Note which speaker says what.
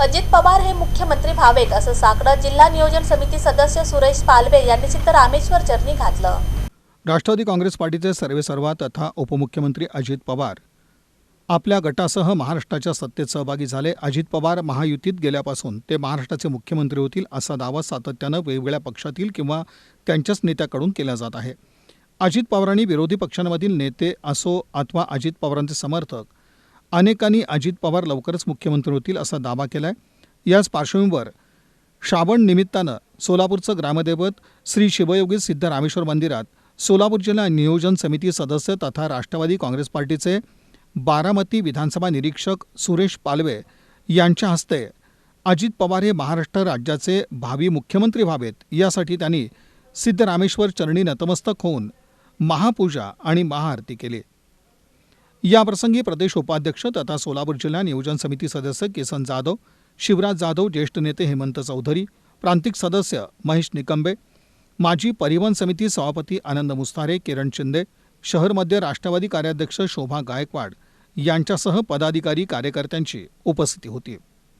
Speaker 1: अजित पवार हे मुख्यमंत्री व्हावेत असं साकडं जिल्हा नियोजन समिती सदस्य सुरेश पालवे यांनी सिद्ध रामेश्वर चरणी घातलं.
Speaker 2: राष्ट्रवादी काँग्रेस पार्टीचे सर्वेसर्वा तथा उपमुख्यमंत्री अजित पवार. आपल्या गटासह महाराष्ट्राच्या सत्तेत सहभागी झाले अजित पवार महायुतीत गेल्यापासून ते महाराष्ट्राचे मुख्यमंत्री होतील असा दावा सातत्यानं वेगवेगळ्या पक्षातील किंवा त्यांच्याच नेत्याकडून केला जात आहे. अजित पवारांनी विरोधी पक्षांमधील नेते असो अथवा अजित पवारांचे समर्थक अनेकांनी अजित पवार लवकरच मुख्यमंत्री होतील असा दावा केला आहे याच पार्श्वभूमीवर श्रावण निमित्तानं सोलापूरचं ग्रामदैवत श्री शिवयोगी सिद्ध रामेश्वर मंदिरात सोलापूर जिल्हा नियोजन समिती सदस्य तथा राष्ट्रवादी काँग्रेस पार्टीचे बारामती विधानसभा निरीक्षक सुरेश पालवे यांच्या हस्ते अजित पवार हे महाराष्ट्र राज्याचे भावी मुख्यमंत्री व्हावेत यासाठी त्यांनी सिद्धरामेश्वर चरणी नतमस्तक होऊन महापूजा आणि महाआरती केली. याप्रसंगी प्रदेश उपाध्यक्ष तथा सोलापूर जिल्हा नियोजन समिती सदस्य किसन जाधव शिवराज जाधव ज्येष्ठ नेते हेमंत चौधरी प्रांतिक सदस्य महेश निकंबे माजी परिवहन समिती सभापती आनंद मुस्तारे किरण शिंदे शहरमध्ये राष्ट्रवादी कार्याध्यक्ष शोभा गायकवाड यांच्यासह पदाधिकारी कार्यकर्त्यांची उपस्थिती होती.